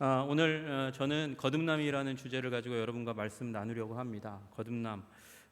아, 오늘 어, 저는 거듭남이라는 주제를 가지고 여러분과 말씀 나누려고 합니다. 거듭남.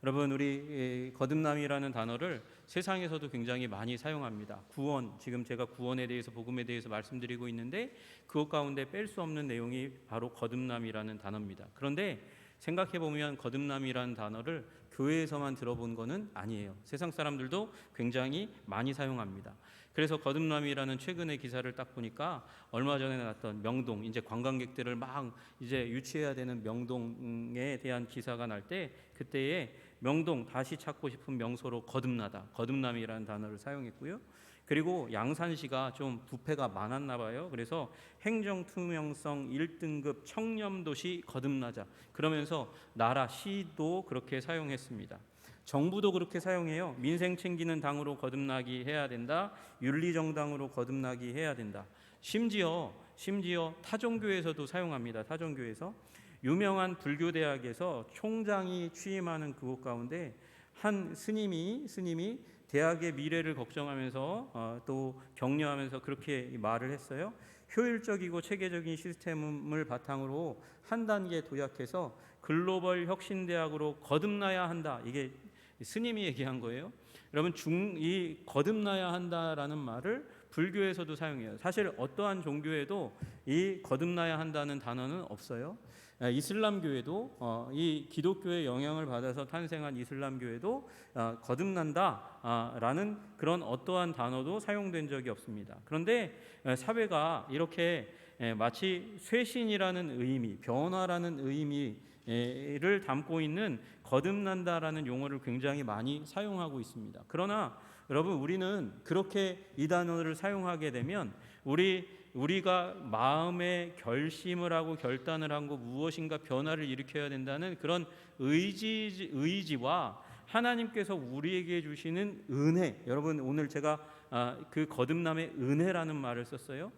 여러분 우리 이 거듭남이라는 단어를 세상에서도 굉장히 많이 사용합니다. 구원 지금 제가 구원에 대해서 복음에 대해서 말씀드리고 있는데 그것 가운데 뺄 수 없는 내용이 바로 거듭남이라는 단어입니다. 그런데 생각해 보면 거듭남이라는 단어를 교회에서만 들어본 거는 아니에요. 세상 사람들도 굉장히 많이 사용합니다. 그래서 거듭남이라는 최근의 기사를 딱 보니까 얼마 전에 나왔던 명동 이제 관광객들을 막 이제 유치해야 되는 명동에 대한 기사가 날 때 그때에 명동 다시 찾고 싶은 명소로 거듭나다 거듭남이라는 단어를 사용했고요. 그리고 양산시가 좀 부패가 많았나 봐요. 그래서 행정 투명성 1등급 청렴 도시 거듭나자 그러면서 나라 시도 그렇게 사용했습니다. 정부도 그렇게 사용해요. 민생 챙기는 당으로 거듭나기 해야 된다. 윤리 정당으로 거듭나기 해야 된다. 심지어 심지어 타종교에서도 사용합니다. 타종교에서 유명한 불교 대학에서 총장이 취임하는 그곳 가운데 한 스님이 스님이 대학의 미래를 걱정하면서 어, 또 격려하면서 그렇게 말을 했어요. 효율적이고 체계적인 시스템을 바탕으로 한 단계 도약해서 글로벌 혁신 대학으로 거듭나야 한다. 이게 스님이 얘기한 거예요. 여러분 중 이 거듭나야 한다라는 말을 불교에서도 사용해요. 사실 어떠한 종교에도 이 거듭나야 한다는 단어는 없어요. 아, 이슬람교에도 어, 이 기독교의 영향을 받아서 탄생한 이슬람교에도 어, 거듭난다라는 그런 어떠한 단어도 사용된 적이 없습니다. 그런데 에, 사회가 이렇게 에, 마치 쇄신이라는 의미, 변화라는 의미 를 담고 있는 거듭난다라는 용어를 굉장히 많이 사용하고 있습니다. 그러나 여러분 우리는 그렇게 이 단어를 사용하게 되면 우리 우리가 마음의 결심을 하고 결단을 하고 무엇인가 변화를 일으켜야 된다는 그런 의지 의지와 하나님께서 우리에게 주시는 은혜. 여러분 오늘 제가 아, 그 거듭남의 은혜라는 말을 썼어요.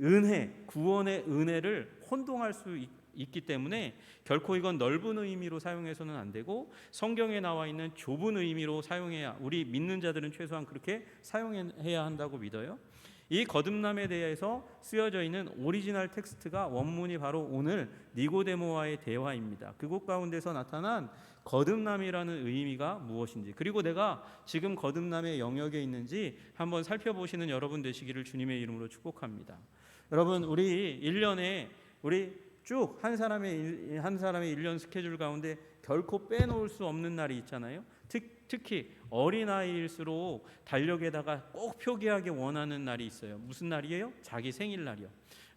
은혜, 구원의 은혜를 혼동할 수 있, 있기 때문에 결코 이건 넓은 의미로 사용해서는 안 되고 성경에 나와 있는 좁은 의미로 사용해야 우리 믿는 자들은 최소한 그렇게 사용해야 한다고 믿어요. 이 거듭남에 대해서 쓰여져 있는 오리지널 텍스트가 원문이 바로 오늘 니고데모와의 대화입니다. 그곳 가운데서 나타난 거듭남이라는 의미가 무엇인지 그리고 내가 지금 거듭남의 영역에 있는지 한번 살펴보시는 여러분 되시기를 주님의 이름으로 축복합니다. 여러분 우리 1년에 우리 쭉 한 사람의 일- 한 사람의 1년 스케줄 가운데 결코 빼놓을 수 없는 날이 있잖아요. 특, 특히 어린아이일수록 달력에다가 꼭 표기하기 원하는 날이 있어요. 무슨 날이에요? 자기 생일날이요.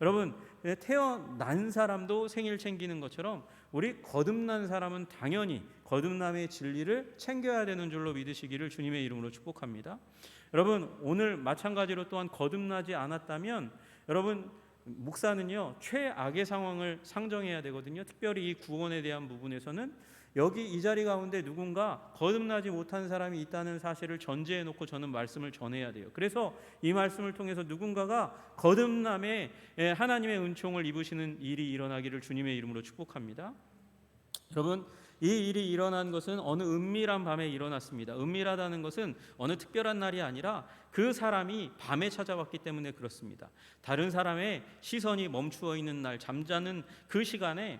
여러분 태어난 사람도 생일 챙기는 것처럼 우리 거듭난 사람은 당연히 거듭남의 진리를 챙겨야 되는 줄로 믿으시기를 주님의 이름으로 축복합니다. 여러분 오늘 마찬가지로 또한 거듭나지 않았다면 여러분 목사는요 최악의 상황을 상정해야 되거든요. 특별히 이 구원에 대한 부분에서는 여기 이 자리 가운데 누군가 거듭나지 못한 사람이 있다는 사실을 전제해 놓고 저는 말씀을 전해야 돼요. 그래서 이 말씀을 통해서 누군가가 거듭남에 예, 하나님의 은총을 입으시는 일이 일어나기를 주님의 이름으로 축복합니다. 여러분 이 일이 일어난 것은 어느 은밀한 밤에 일어났습니다. 은밀하다는 것은 어느 특별한 날이 아니라 그 사람이 밤에 찾아왔기 때문에 그렇습니다. 다른 사람의 시선이 멈추어 있는 날, 잠자는 그 시간에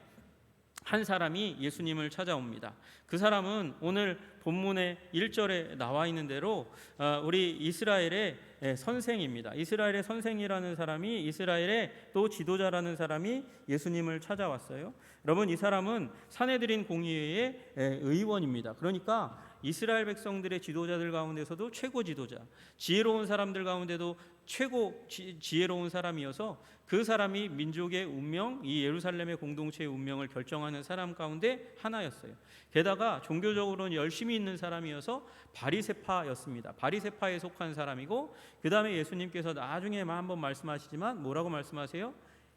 한 사람이 예수님을 찾아옵니다. 그 사람은 오늘 본문의 1절에 나와 있는 대로 어, 우리 이스라엘의 예, 선생입니다. 이스라엘의 선생이라는 사람이 이스라엘의 또 지도자라는 사람이 예수님을 찾아왔어요. 여러분 이 사람은 사내들인 공의회의 예, 의원입니다. 그러니까 이스라엘 백성들의 지도자들 가운데서도 최고 지도자, 지혜로운 사람들 가운데도 최고 지, 지혜로운 사람이어서 그 사람이 민족의 운명, 이 예루살렘의 공동체의 운명을 결정하는 사람 가운데 하나였어요. 게다가 종교적으로는 열심히 있는 사람이어서 바리세파였습니다. 바리세파에 속한 사람이고 그 다음에 예수님께서 나중에 한번 말씀하시지만 뭐라고 말씀하세요?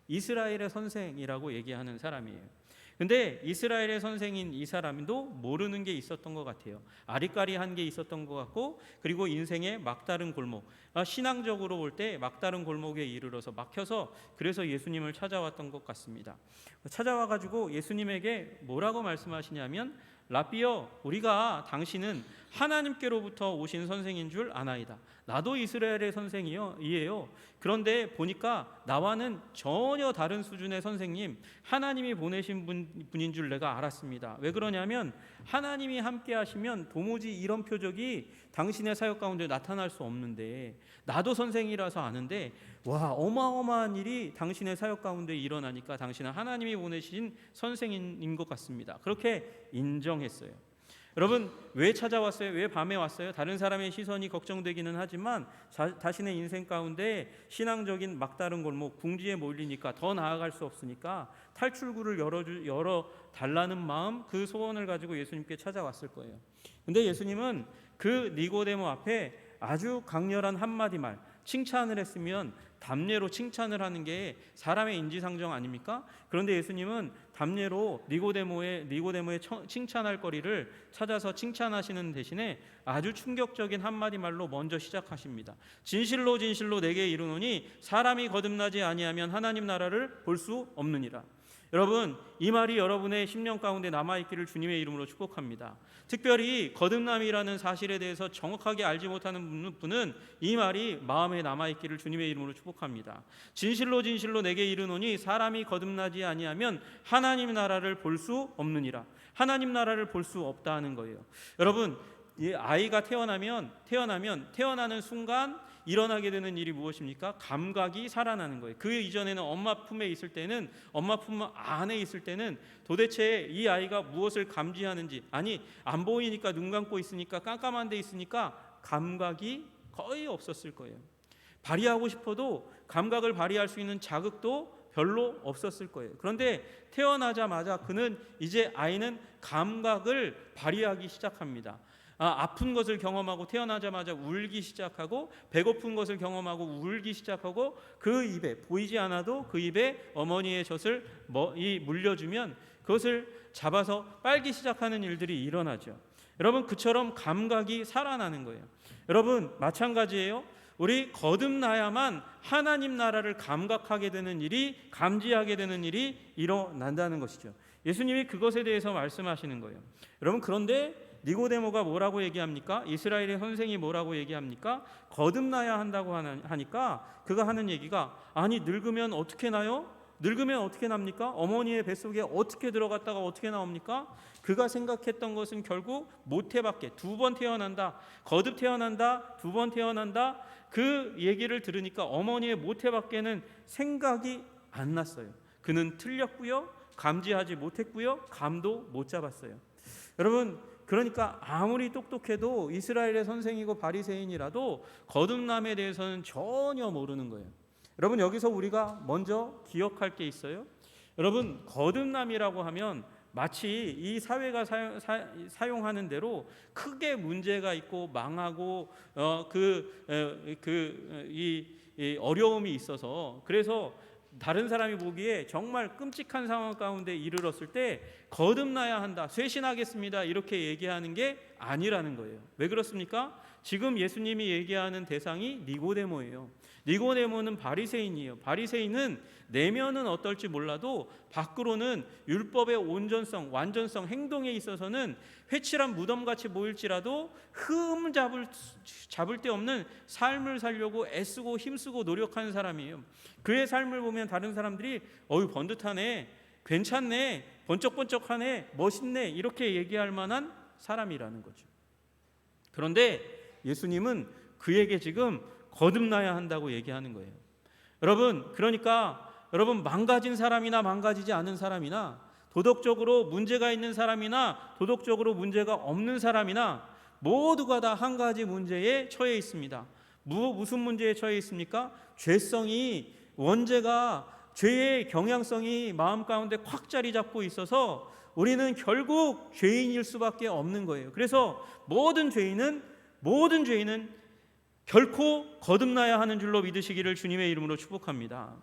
이스라엘의 선생이라고 얘기하는 사람이에요. 근데 이스라엘의 선생인 이 사람도 모르는 게 있었던 것 같아요. 아리까리한 게 있었던 것 같고 그리고 인생의 막다른 골목, 아, 신앙적으로 볼 때 막다른 골목에 이르러서 막혀서 그래서 예수님을 찾아왔던 것 같습니다. 찾아와 가지고 예수님에게 뭐라고 말씀하시냐면 라비어 우리가 당신은 하나님께로부터 오신 선생인 줄 아나이다. 나도 이스라엘의 선생이요 이에요. 그런데 보니까 나와는 전혀 다른 수준의 선생님 하나님이 보내신 분, 분인 줄 내가 알았습니다. 왜 그러냐면 하나님이 함께 하시면 도무지 이런 표적이 당신의 사역 가운데 나타날 수 없는데 나도 선생이라서 아는데 와 어마어마한 일이 당신의 사역 가운데 일어나니까 당신은 하나님이 보내신 선생인 것 같습니다. 그렇게 인정했어요. 여러분 왜 찾아왔어요? 왜 밤에 왔어요? 다른 사람의 시선이 걱정되기는 하지만 자, 자신의 인생 가운데 신앙적인 막다른 골목 궁지에 몰리니까 더 나아갈 수 없으니까 탈출구를 열어 열어 달라는 마음 그 소원을 가지고 예수님께 찾아왔을 거예요. 근데 예수님은 그 니고데모 앞에 아주 강렬한 한마디 말 칭찬을 했으면 담례로 칭찬을 하는 게 사람의 인지상정 아닙니까? 그런데 예수님은 담례로 니고데모의 니고데모의 칭찬할 거리를 찾아서 칭찬하시는 대신에 아주 충격적인 한마디 말로 먼저 시작하십니다. 진실로 진실로 내게 이르노니 사람이 거듭나지 아니하면 하나님 나라를 볼 수 없느니라. 여러분 이 말이 여러분의 심령 가운데 남아 있기를 주님의 이름으로 축복합니다. 특별히 거듭남이라는 사실에 대해서 정확하게 알지 못하는 분은 이 말이 마음에 남아 있기를 주님의 이름으로 축복합니다. 진실로 진실로 내게 이르노니 사람이 거듭나지 아니하면 하나님 나라를 볼 수 없느니라. 하나님 나라를 볼 수 없다는 거예요. 여러분 이 아이가 태어나면 태어나면 태어나는 순간 일어나게 되는 일이 무엇입니까? 감각이 살아나는 거예요. 그 이전에는 엄마 품에 있을 때는 엄마 품 안에 있을 때는 도대체 이 아이가 무엇을 감지하는지 아니 안 보이니까 눈 감고 있으니까 깜깜한 데 있으니까 감각이 거의 없었을 거예요. 발휘하고 싶어도 감각을 발휘할 수 있는 자극도 별로 없었을 거예요. 그런데 태어나자마자 그는 이제 아이는 감각을 발휘하기 시작합니다. 아, 아픈 것을 경험하고 태어나자마자 울기 시작하고 배고픈 것을 경험하고 울기 시작하고 그 입에 보이지 않아도 그 입에 어머니의 젖을 물려주면 그것을 잡아서 빨기 시작하는 일들이 일어나죠. 여러분 그처럼 감각이 살아나는 거예요. 여러분 마찬가지예요. 우리 거듭나야만 하나님 나라를 감각하게 되는 일이 감지하게 되는 일이 일어난다는 것이죠. 예수님이 그것에 대해서 말씀하시는 거예요. 여러분 그런데 니고데모가 뭐라고 얘기합니까? 이스라엘의 선생이 뭐라고 얘기합니까? 거듭나야 한다고 하니까 그가 하는 얘기가 아니 늙으면 어떻게 나요? 늙으면 어떻게 납니까? 어머니의 뱃속에 어떻게 들어갔다가 어떻게 나옵니까? 그가 생각했던 것은 결국 모태밖에 두 번 태어난다. 거듭 태어난다. 두 번 태어난다. 그 얘기를 들으니까 어머니의 모태밖에는 생각이 안 났어요. 그는 틀렸고요. 감지하지 못했고요. 감도 못 잡았어요. 여러분 그러니까 아무리 똑똑해도 이스라엘의 선생이고 바리새인이라도 거듭남에 대해서는 전혀 모르는 거예요. 여러분 여기서 우리가 먼저 기억할 게 있어요. 여러분 거듭남이라고 하면 마치 이 사회가 사용, 하는 대로 크게 문제가 있고 망하고 어, 그그이 그, 어려움이 있어서 그래서 다른 사람이 보기에 정말 끔찍한 상황 가운데 이르렀을 때 거듭나야 한다. 쇄신하겠습니다. 이렇게 얘기하는 게 아니라는 거예요. 왜 그렇습니까? 지금 예수님이 얘기하는 대상이 니고데모예요. 니고데모는 바리새인이에요. 바리새인은 내면은 어떨지 몰라도 밖으로는 율법의 온전성, 완전성, 행동에 있어서는 회칠한 무덤같이 보일지라도 흠 잡을 잡을 데 없는 삶을 살려고 애쓰고 힘쓰고 노력하는 사람이에요. 그의 삶을 보면 다른 사람들이 어유 번듯하네, 괜찮네, 번쩍번쩍하네, 멋있네 이렇게 얘기할 만한 사람이라는 거죠. 그런데 예수님은 그에게 지금 거듭나야 한다고 얘기하는 거예요. 여러분, 그러니까 여러분 망가진 사람이나 망가지지 않은 사람이나 도덕적으로 문제가 있는 사람이나 도덕적으로 문제가 없는 사람이나 모두가 다 한 가지 문제에 처해 있습니다. 무슨 문제에 처해 있습니까? 죄성이 원죄가 죄의 경향성이 마음 가운데 콱 자리 잡고 있어서 우리는 결국 죄인일 수밖에 없는 거예요. 그래서 모든 죄인은 모든 죄인은 결코 거듭나야 하는 줄로 믿으시기를 주님의 이름으로 축복합니다.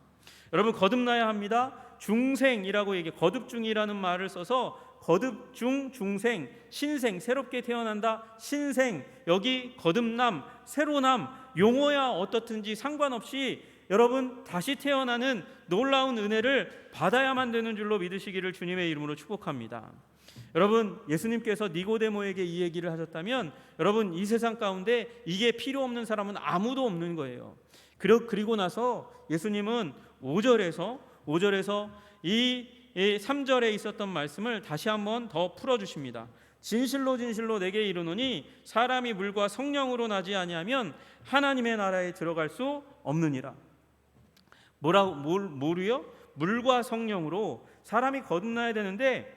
여러분 거듭나야 합니다. 중생이라고 얘기 거듭 중이라는 말을 써서 거듭 중 중생 신생 새롭게 태어난다 신생 여기 거듭남 새로남 용어야 어떻든지 상관없이 여러분 다시 태어나는 놀라운 은혜를 받아야만 되는 줄로 믿으시기를 주님의 이름으로 축복합니다. 여러분 예수님께서 니고데모에게 이 얘기를 하셨다면 여러분 이 세상 가운데 이게 필요 없는 사람은 아무도 없는 거예요. 그리고 나서 예수님은 5절에서 5절에서 이 3절에 있었던 말씀을 다시 한번 더 풀어 주십니다. 진실로 진실로 내게 이르노니 사람이 물과 성령으로 나지 아니하면 하나님의 나라에 들어갈 수 없느니라. 뭐라고 뭘 뭐로요? 물과 성령으로 사람이 거듭나야 되는데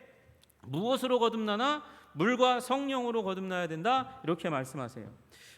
무엇으로 거듭나나 물과 성령으로 거듭나야 된다 이렇게 말씀하세요.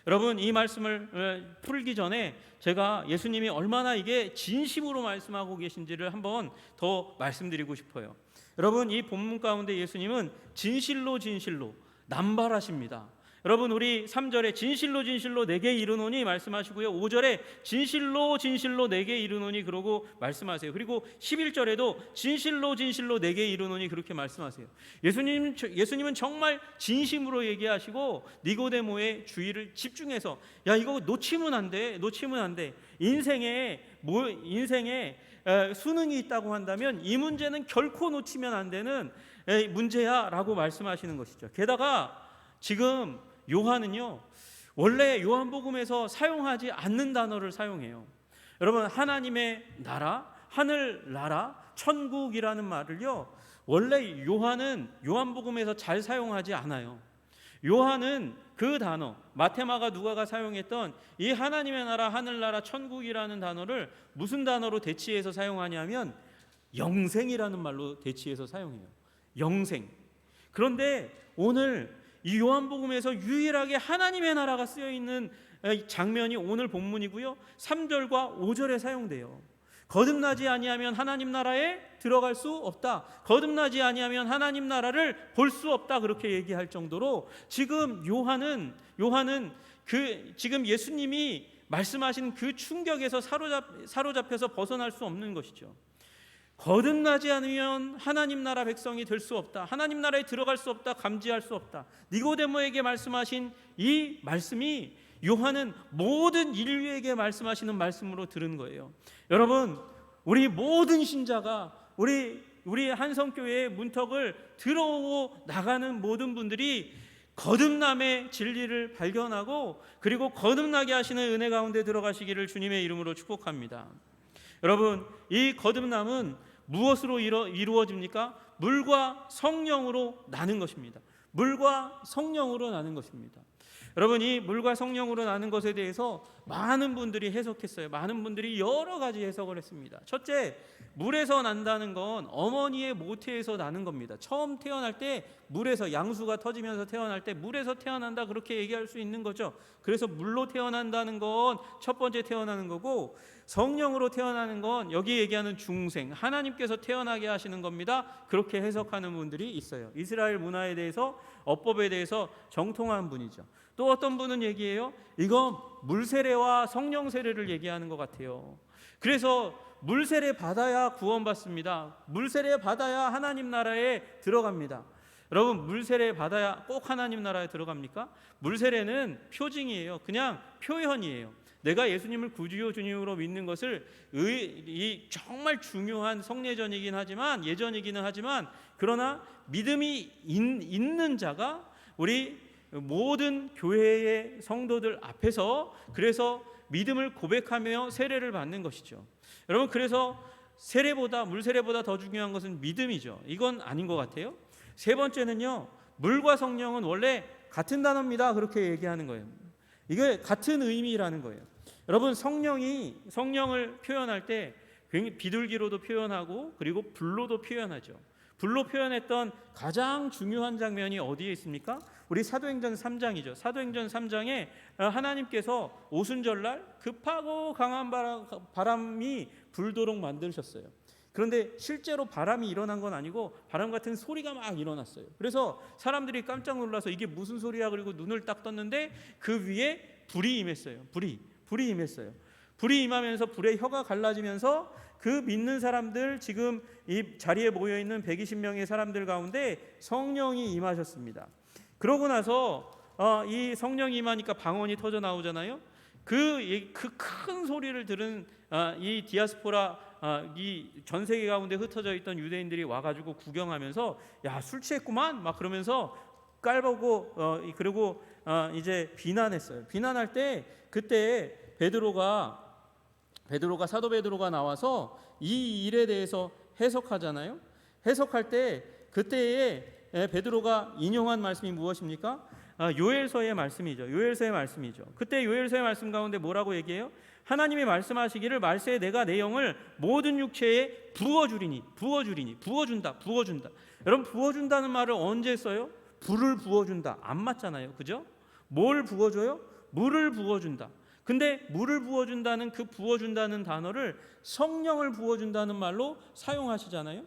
여러분 이 말씀을 어, 풀기 전에 제가 예수님이 얼마나 이게 진심으로 말씀하고 계신지를 한번 더 말씀드리고 싶어요. 여러분 이 본문 가운데 예수님은 진실로 진실로 남발하십니다. 여러분 우리 3절에 진실로 진실로 내게 이르노니 말씀하시고요. 5절에 진실로 진실로 내게 이르노니 그러고 말씀하세요. 그리고 11절에도 진실로 진실로 내게 이르노니 그렇게 말씀하세요. 예수님 예수님은 정말 진심으로 얘기하시고 니고데모의 주의를 집중해서 야 이거 놓치면 안 돼. 놓치면 안 돼. 인생에 뭐 인생에 에, 수능이 있다고 한다면 이 문제는 결코 놓치면 안 되는 에, 문제야라고 말씀하시는 것이죠. 게다가 지금 요한은요 원래 요한복음에서 사용하지 않는 단어를 사용해요. 여러분 하나님의 나라, 하늘 나라, 천국이라는 말을요 원래 요한은 요한복음에서 잘 사용하지 않아요. 요한은 그 단어 마테마가 누가가 사용했던 이 하나님의 나라, 하늘 나라, 천국이라는 단어를 무슨 단어로 대치해서 사용하냐면 영생이라는 말로 대치해서 사용해요. 영생. 그런데 오늘 이 요한복음에서 유일하게 하나님의 나라가 쓰여 있는 장면이 오늘 본문이고요. 3절과 5절에 사용돼요. 거듭나지 아니하면 하나님 나라에 들어갈 수 없다. 거듭나지 아니하면 하나님 나라를 볼 수 없다. 그렇게 얘기할 정도로 지금 요한은 요한은 그 지금 예수님이 말씀하신 그 충격에서 사로잡 사로잡혀서 벗어날 수 없는 것이죠. 거듭나지 않으면 하나님 나라 백성이 될 수 없다. 하나님 나라에 들어갈 수 없다. 감지할 수 없다. 니고데모에게 말씀하신 이 말씀이 요한은 모든 인류에게 말씀하시는 말씀으로 들은 거예요. 여러분, 우리 모든 신자가 우리 우리 한성교회의 문턱을 들어오고 나가는 모든 분들이 거듭남의 진리를 발견하고 그리고 거듭나게 하시는 은혜 가운데 들어가시기를 주님의 이름으로 축복합니다. 여러분, 이 거듭남은 무엇으로 이루 어, 집니까 물과 성령으로 나는 것입니다. 물과 성령으로 나는 것입니다. 여러분 이 물과 성령으로 나는 것에 대해서 많은 분들이 해석했어요. 많은 분들이 여러 가지 해석을 했습니다. 첫째, 물에서 난다는 건 어머니의 모태에서 나는 겁니다. 처음 태어날 때 물에서 양수가 터지면서 태어날 때 물에서 태어난다 그렇게 얘기할 수 있는 거죠. 그래서 물로 태어난다는 건 첫 번째 태어나는 거고 성령으로 태어나는 건 여기 얘기하는 중생 하나님께서 태어나게 하시는 겁니다. 그렇게 해석하는 분들이 있어요. 이스라엘 문화에 대해서 어법에 대해서 정통한 분이죠. 또 어떤 분은 얘기해요. 이거 물세례와 성령 세례를 얘기하는 것 같아요. 그래서 물세례 받아야 구원받습니다. 물세례 받아야 하나님 나라에 들어갑니다. 여러분 물세례 받아야 꼭 하나님 나라에 들어갑니까? 물세례는 표징이에요. 그냥 표현이에요. 내가 예수님을 구주요 주님으로 믿는 것을 의, 이 정말 중요한 성례전이긴 하지만 예전이기는 하지만 그러나 믿음이 있, 있는 자가 우리 모든 교회의 성도들 앞에서 그래서 믿음을 고백하며 세례를 받는 것이죠. 여러분 그래서 세례보다 물 세례보다 더 중요한 것은 믿음이죠. 이건 아닌 것 같아요. 세 번째는요. 물과 성령은 원래 같은 단어입니다. 그렇게 얘기하는 거예요. 이게 같은 의미라는 거예요. 여러분 성령이 성령을 표현할 때 비둘기로도 표현하고 그리고 불로도 표현하죠. 불로 표현했던 가장 중요한 장면이 어디에 있습니까? 우리 사도행전 3장이죠. 사도행전 3장에 하나님께서 오순절날 급하고 강한 바람, 이 불도록 만드셨어요. 그런데 실제로 바람이 일어난 건 아니고 바람 같은 소리가 막 일어났어요. 그래서 사람들이 깜짝 놀라서 이게 무슨 소리야 그리고 눈을 딱 떴는데 그 위에 불이 임했어요. 불이 불이 임했어요. 불이 임하면서 불의 혀가 갈라지면서 그 믿는 사람들 지금 이 자리에 모여 있는 120명의 사람들 가운데 성령이 임하셨습니다. 그러고 나서 어, 이 성령이 임하니까 방언이 터져 나오잖아요. 그큰 소리를 들은 어, 이 디아스포라 아, 이전 세계 가운데 흩어져 있던 유대인들이 와가지고 구경하면서 야 술 취했구만 막 그러면서 깔보고 어, 이- 그리고 어, 이제 비난했어요. 비난할 때 그때 베드로가 베드로가 사도 베드로가 나와서 이 일에 대해서 해석하잖아요. 해석할 때 그때에 에, 베드로가 인용한 말씀이 무엇입니까? 아, 요엘서의 말씀이죠. 요엘서의 말씀이죠. 그때 요엘서의 말씀 가운데 뭐라고 얘기해요? 하나님이 말씀하시기를 말세에 내가 내 영을 모든 육체에 부어 주리니 부어 주리니 부어 준다 부어 준다. 여러분 부어 준다는 말을 언제 써요? 불을 부어 준다 안 맞잖아요, 그죠? 뭘 부어 줘요? 물을 부어 준다. 근데 물을 부어준다는 그 부어준다는 단어를 성령을 부어준다는 말로 사용하시잖아요.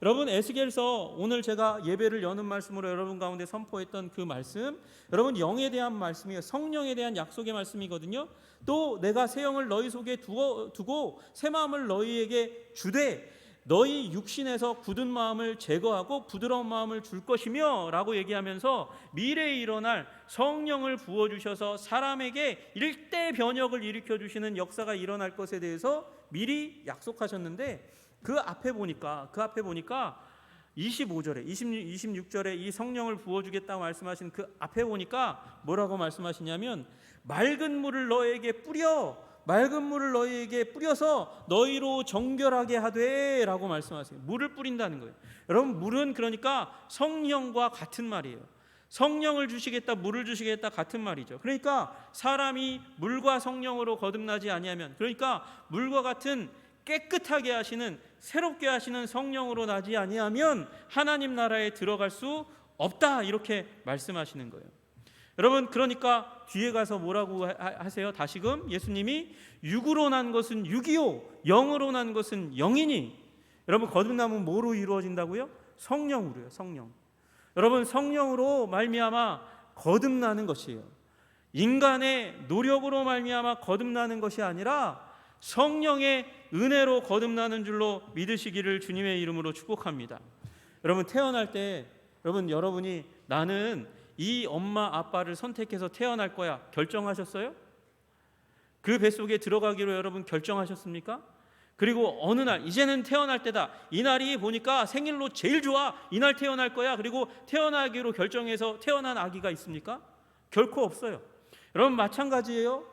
여러분 에스겔서 오늘 제가 예배를 여는 말씀으로 여러분 가운데 선포했던 그 말씀, 여러분 영에 대한 말씀이에요. 성령에 대한 약속의 말씀이거든요. 또 내가 새 영을 너희 속에 두고, 두고 새 마음을 너희에게 주되 너희 육신에서 굳은 마음을 제거하고 부드러운 마음을 줄 것이며 라고 얘기하면서 미래에 일어날 성령을 부어 주셔서 사람에게 일대 변혁을 일으켜 주시는 역사가 일어날 것에 대해서 미리 약속하셨는데 그 앞에 보니까 그 앞에 보니까 25절에 26, 26절에 이 성령을 부어 주겠다고 말씀하신 그 앞에 보니까 뭐라고 말씀하시냐면 맑은 물을 너에게 뿌려 맑은 물을 너희에게 뿌려서 너희로 정결하게 하되라고 말씀하세요. 물을 뿌린다는 거예요. 여러분 물은 그러니까 성령과 같은 말이에요. 성령을 주시겠다, 물을 주시겠다 같은 말이죠. 그러니까 사람이 물과 성령으로 거듭나지 아니하면, 그러니까 물과 같은 깨끗하게 하시는 새롭게 하시는 성령으로 나지 아니하면 하나님 나라에 들어갈 수 없다 이렇게 말씀하시는 거예요. 여러분 그러니까 뒤에 가서 뭐라고 하세요? 다시금 예수님이 육으로 난 것은 육이요 영으로 난 것은 영이니 여러분 거듭남은 뭐로 이루어진다고요? 성령으로요 성령 여러분 성령으로 말미암아 거듭나는 것이에요 인간의 노력으로 말미암아 거듭나는 것이 아니라 성령의 은혜로 거듭나는 줄로 믿으시기를 주님의 이름으로 축복합니다 여러분 태어날 때 여러분 여러분이 나는 이 엄마 아빠를 선택해서 태어날 거야 결정하셨어요? 그 뱃속에 들어가기로 여러분 결정하셨습니까? 그리고 어느 날 이제는 태어날 때다. 이 날이 보니까 생일로 제일 좋아. 이 날 태어날 거야. 그리고 태어나기로 결정해서 태어난 아기가 있습니까? 결코 없어요. 여러분 마찬가지예요.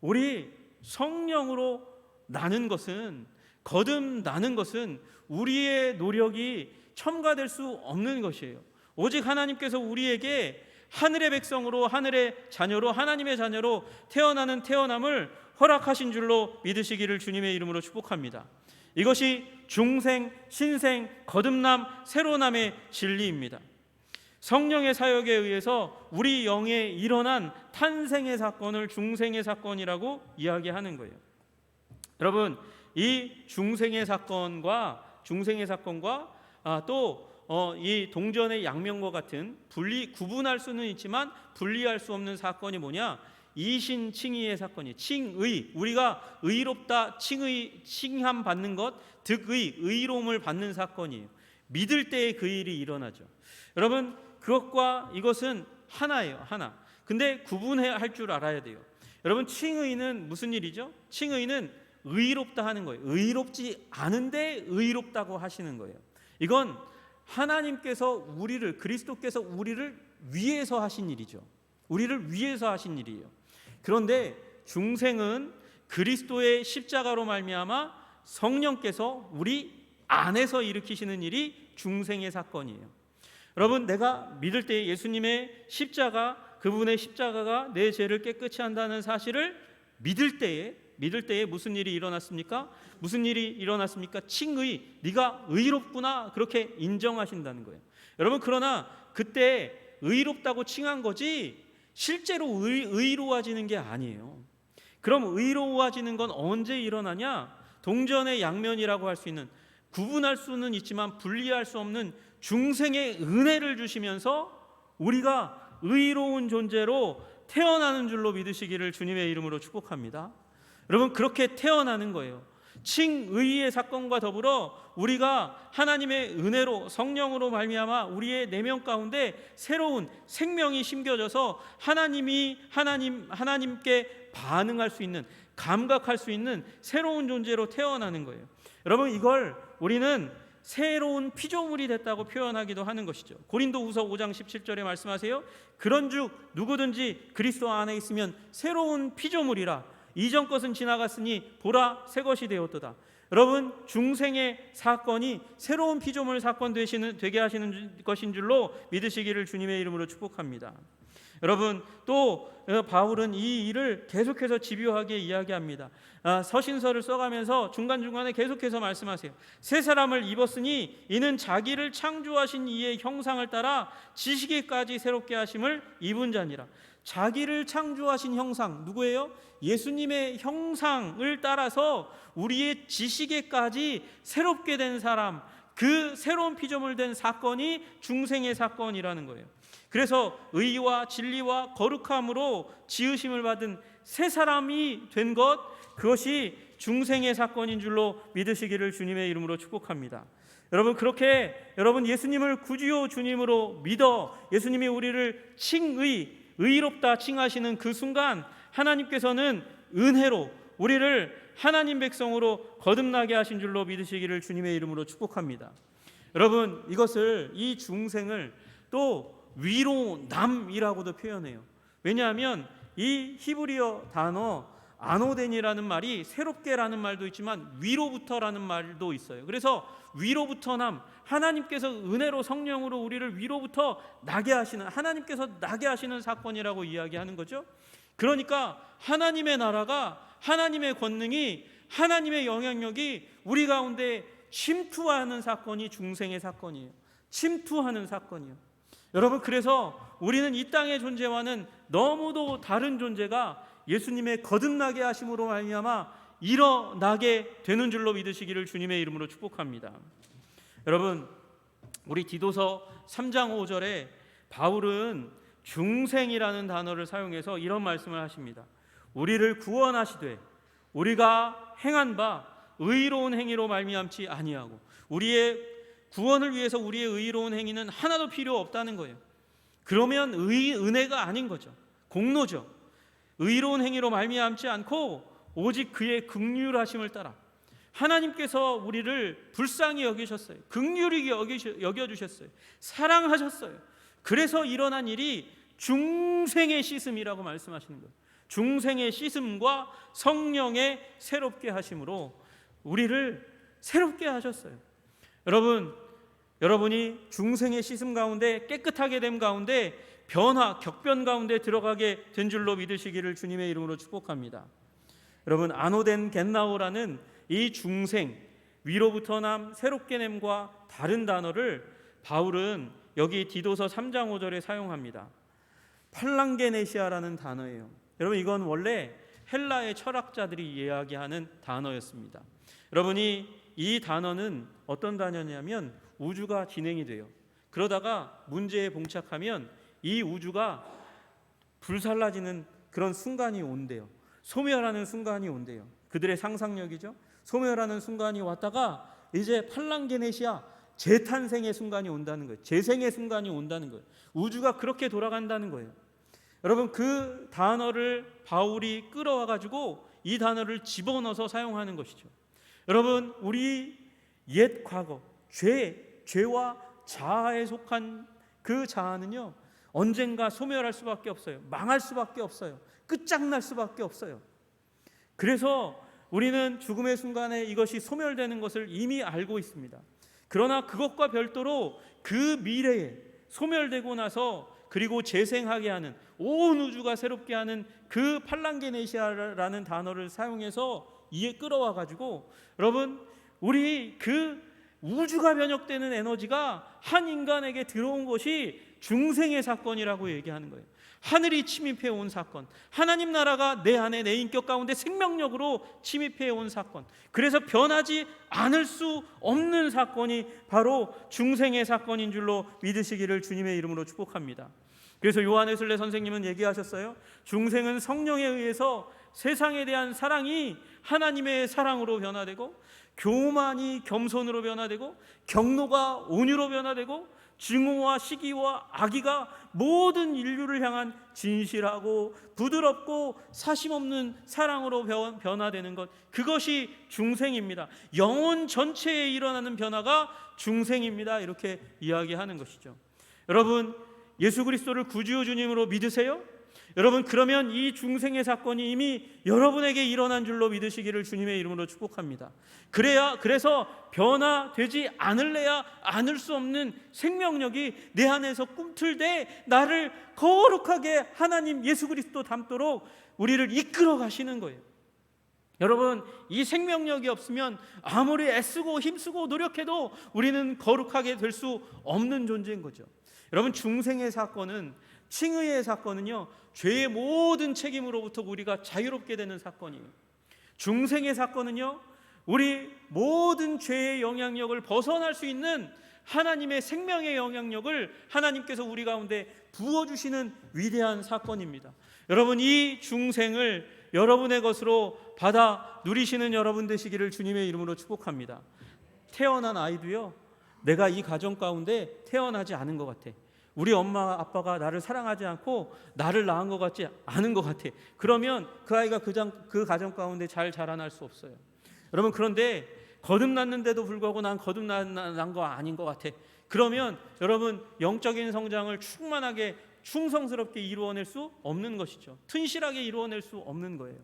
우리 성령으로 나는 것은 거듭 나는 것은 우리의 노력이 첨가될 수 없는 것이에요. 오직 하나님께서 우리에게 하늘의 백성으로 하늘의 자녀로 하나님의 자녀로 태어나는 태어남을 허락하신 줄로 믿으시기를 주님의 이름으로 축복합니다. 이것이 중생, 신생, 거듭남, 새로남의 진리입니다. 성령의 사역에 의해서 우리 영에 일어난 탄생의 사건을 중생의 사건이라고 이야기하는 거예요. 여러분, 이 중생의 사건과 중생의 사건과 아, 또 어, 이 동전의 양면과 같은 분리 구분할 수는 있지만 분리할 수 없는 사건이 뭐냐? 이신 칭의의 사건이 칭의 우리가 의롭다 칭의 칭함 받는 것 득의 의로움을 받는 사건이에요. 믿을 때에 그 일이 일어나죠. 여러분 그것과 이것은 하나예요. 하나. 근데 구분해야 할 줄 알아야 돼요. 여러분 칭의는 무슨 일이죠? 칭의는 의롭다 하는 거예요. 의롭지 않은데 의롭다고 하시는 거예요. 이건 하나님께서 우리를 그리스도께서 우리를 위해서 하신 일이죠. 우리를 위해서 하신 일이에요. 그런데 중생은 그리스도의 십자가로 말미암아 성령께서 우리 안에서 일으키시는 일이 중생의 사건이에요. 여러분 내가 믿을 때 예수님의 십자가 그분의 십자가가 내 죄를 깨끗이 한다는 사실을 믿을 때에 믿을 때에 무슨 일이 일어났습니까? 무슨 일이 일어났습니까? 칭의, 네가 의롭구나 그렇게 인정하신다는 거예요. 여러분 그러나 그때 의롭다고 칭한 거지 실제로 의, 의로워지는 게 아니에요. 그럼 의로워지는 건 언제 일어나냐? 동전의 양면이라고 할 수 있는 구분할 수는 있지만 분리할 수 없는 중생의 은혜를 주시면서 우리가 의로운 존재로 태어나는 줄로 믿으시기를 주님의 이름으로 축복합니다. 여러분 그렇게 태어나는 거예요. 칭의의 사건과 더불어 우리가 하나님의 은혜로 성령으로 말미암아 우리의 내면 가운데 새로운 생명이 심겨져서 하나님이 하나님 하나님께 반응할 수 있는 감각할 수 있는 새로운 존재로 태어나는 거예요. 여러분 이걸 우리는 새로운 피조물이 됐다고 표현하기도 하는 것이죠. 고린도후서 5장 17절에 말씀하세요. 그런즉 누구든지 그리스도 안에 있으면 새로운 피조물이라 이전 것은 지나갔으니 보라 새 것이 되었도다. 여러분 중생의 사건이 새로운 피조물 사건 되시는 되게 하시는 것인 줄로 믿으시기를 주님의 이름으로 축복합니다. 여러분 또 어, 바울은 이 일을 계속해서 집요하게 이야기합니다. 아, 서신서를 써가면서 중간 중간에 계속해서 말씀하세요. 새 사람을 입었으니 이는 자기를 창조하신 이의 형상을 따라 지식에까지 새롭게 하심을 입은 자니라. 자기를 창조하신 형상 누구예요? 예수님의 형상을 따라서 우리의 지식에까지 새롭게 된 사람 그 새로운 피조물 된 사건이 중생의 사건이라는 거예요. 그래서 의와 진리와 거룩함으로 지으심을 받은 새 사람이 된 것 그것이 중생의 사건인 줄로 믿으시기를 주님의 이름으로 축복합니다. 여러분 그렇게 여러분 예수님을 구주요 주님으로 믿어 예수님이 우리를 칭의 의롭다 칭하시는 그 순간 하나님께서는 은혜로 우리를 하나님 백성으로 거듭나게 하신 줄로 믿으시기를 주님의 이름으로 축복합니다. 여러분 이것을 이 중생을 또 위로남이라고도 표현해요. 왜냐하면 이 히브리어 단어 아노덴이라는 말이 새롭게라는 말도 있지만 위로부터라는 말도 있어요. 그래서 위로부터 남 하나님께서 은혜로 성령으로 우리를 위로부터 나게 하시는 하나님께서 나게 하시는 사건이라고 이야기하는 거죠. 그러니까 하나님의 나라가 하나님의 권능이 하나님의 영향력이 우리 가운데 침투하는 사건이 중생의 사건이에요. 침투하는 사건이에요. 여러분 그래서 우리는 이 땅의 존재와는 너무도 다른 존재가 예수님의 거듭나게 하심으로 말미암아 일어나게 되는 줄로 믿으시기를 주님의 이름으로 축복합니다. 여러분 우리 디도서 3장 5절에 바울은 중생이라는 단어를 사용해서 이런 말씀을 하십니다. 우리를 구원하시되 우리가 행한 바 의로운 행위로 말미암지 아니하고 우리의 구원을 위해서 우리의 의로운 행위는 하나도 필요 없다는 거예요. 그러면 의 은혜가 아닌 거죠. 공로죠. 의로운 행위로 말미암지 않고 오직 그의 극률하심을 따라 하나님께서 우리를 불쌍히 여기셨어요. 극률이 여겨 주셨어요. 사랑하셨어요. 그래서 일어난 일이 중생의 씻음이라고 말씀하시는 거예요. 중생의 씻음과 성령의 새롭게 하심으로 우리를 새롭게 하셨어요. 여러분, 여러분이 중생의 씻음 가운데 깨끗하게 됨 가운데 변화, 격변 가운데 들어가게 된 줄로 믿으시기를 주님의 이름으로 축복합니다. 여러분, 아노덴 겐나오라는 이 중생 위로부터 남 새롭게 냄과 다른 단어를 바울은 여기 디도서 3장 5절에 사용합니다. 팔랑게네시아라는 단어예요. 여러분 이건 원래 헬라의 철학자들이 이야기하는 단어였습니다. 여러분이 이 단어는 어떤 단어냐면 우주가 진행이 돼요. 그러다가 문제에 봉착하면 이 우주가 불살라지는 그런 순간이 온대요. 소멸하는 순간이 온대요. 그들의 상상력이죠. 소멸하는 순간이 왔다가 이제 팔랑게네시아 재탄생의 순간이 온다는 거예요. 재생의 순간이 온다는 거예요. 우주가 그렇게 돌아간다는 거예요. 여러분 그 단어를 바울이 끌어와 가지고 이 단어를 집어넣어서 사용하는 것이죠. 여러분 우리 옛 과거 죄 죄와 자아에 속한 그 자아는요 언젠가 소멸할 수밖에 없어요. 망할 수밖에 없어요. 끝장날 수밖에 없어요. 그래서 우리는 죽음의 순간에 이것이 소멸되는 것을 이미 알고 있습니다. 그러나 그것과 별도로 그 미래에 소멸되고 나서 그리고 재생하게 하는 온 우주가 새롭게 하는 그 팔랑게네시아라는 단어를 사용해서 이에 끌어와 가지고 여러분 우리 그 우주가 변혁되는 에너지가 한 인간에게 들어온 것이 중생의 사건이라고 얘기하는 거예요. 하늘이 침입해 온 사건, 하나님 나라가 내 안에 내 인격 가운데 생명력으로 침입해 온 사건. 그래서 변하지 않을 수 없는 사건이 바로 중생의 사건인 줄로 믿으시기를 주님의 이름으로 축복합니다. 그래서 요한의 순례 선생님은 얘기하셨어요. 중생은 성령에 의해서 세상에 대한 사랑이 하나님의 사랑으로 변화되고 교만이 겸손으로 변화되고 경노가 온유로 변화되고 증오와 시기와 악의가 모든 인류를 향한 진실하고 부드럽고 사심 없는 사랑으로 변- 변화되는 것 그것이 중생입니다. 영혼 전체에 일어나는 변화가 중생입니다. 이렇게 이야기하는 것이죠. 여러분 예수 그리스도를 구주 주님으로 믿으세요? 여러분 그러면 이 중생의 사건이 이미 여러분에게 일어난 줄로 믿으시기를 주님의 이름으로 축복합니다. 그래야 그래서 변화되지 않을래야 않을 수 없는 생명력이 내 안에서 꿈틀대 나를 거룩하게 하나님 예수 그리스도 닮도록 우리를 이끌어 가시는 거예요. 여러분 이 생명력이 없으면 아무리 애쓰고 힘쓰고 노력해도 우리는 거룩하게 될 수 없는 존재인 거죠. 여러분 중생의 사건은 칭의의 사건은요 죄의 모든 책임으로부터 우리가 자유롭게 되는 사건이에요. 중생의 사건은요 우리 모든 죄의 영향력을 벗어날 수 있는 하나님의 생명의 영향력을 하나님께서 우리 가운데 부어 주시는 위대한 사건입니다. 여러분 이 중생을 여러분의 것으로 받아 누리시는 여러분 되시기를 주님의 이름으로 축복합니다. 태어난 아이도요. 내가 이 가정 가운데 태어나지 않은 것 같아. 우리 엄마 아빠가 나를 사랑하지 않고 나를 낳은 것 같지 않은 것 같아. 그러면 그 아이가 그, 장, 그 가정 가운데 잘 자라날 수 없어요. 여러분 그런데 거듭났는데도 불구하고 난 거듭난 거 아닌 것 같아. 그러면 여러분 영적인 성장을 충만하게 충성스럽게 이루어낼 수 없는 것이죠. 튼실하게 이루어낼 수 없는 거예요.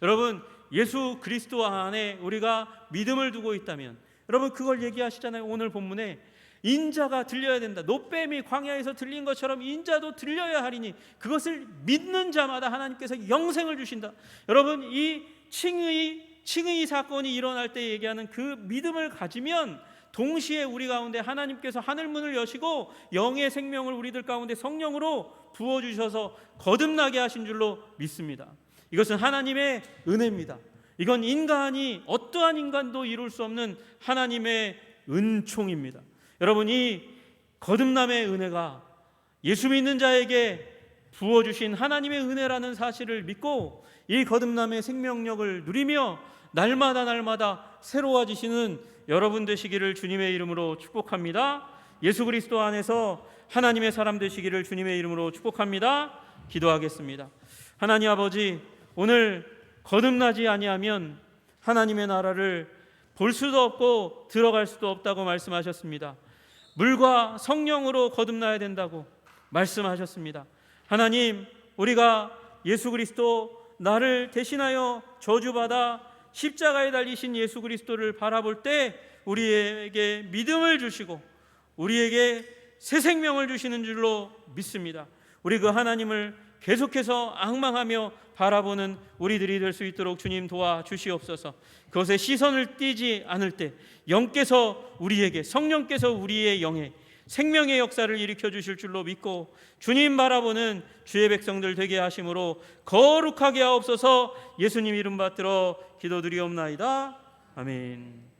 여러분 예수 그리스도 안에 우리가 믿음을 두고 있다면 여러분 그걸 얘기하시잖아요. 오늘 본문에 인자가 들려야 된다. 노뱀이 광야에서 들린 것처럼 인자도 들려야 하리니 그것을 믿는 자마다 하나님께서 영생을 주신다. 여러분 이 칭의 칭의 사건이 일어날 때 얘기하는 그 믿음을 가지면 동시에 우리 가운데 하나님께서 하늘 문을 여시고 영의 생명을 우리들 가운데 성령으로 부어 주셔서 거듭나게 하신 줄로 믿습니다. 이것은 하나님의 은혜입니다. 이건 인간이 어떠한 인간도 이룰 수 없는 하나님의 은총입니다. 여러분 이 거듭남의 은혜가 예수 믿는 자에게 부어 주신 하나님의 은혜라는 사실을 믿고 이 거듭남의 생명력을 누리며 날마다 날마다 새로워지시는 여러분 되시기를 주님의 이름으로 축복합니다. 예수 그리스도 안에서 하나님의 사람 되시기를 주님의 이름으로 축복합니다. 기도하겠습니다. 하나님 아버지 오늘 거듭나지 아니하면 하나님의 나라를 볼 수도 없고 들어갈 수도 없다고 말씀하셨습니다. 물과 성령으로 거듭나야 된다고 말씀하셨습니다. 하나님, 우리가 예수 그리스도 나를 대신하여 저주받아 십자가에 달리신 예수 그리스도를 바라볼 때 우리에게 믿음을 주시고 우리에게 새 생명을 주시는 줄로 믿습니다. 우리 그 하나님을 계속해서 악망하며 바라보는 우리들이 될 수 있도록 주님 도와 주시옵소서. 그것에 시선을 띄지 않을 때 영께서 우리에게 성령께서 우리의 영에 생명의 역사를 일으켜 주실 줄로 믿고 주님 바라보는 주의 백성들 되게 하심으로 거룩하게 하옵소서 예수님 이름 받들어 기도드리옵나이다. 아멘.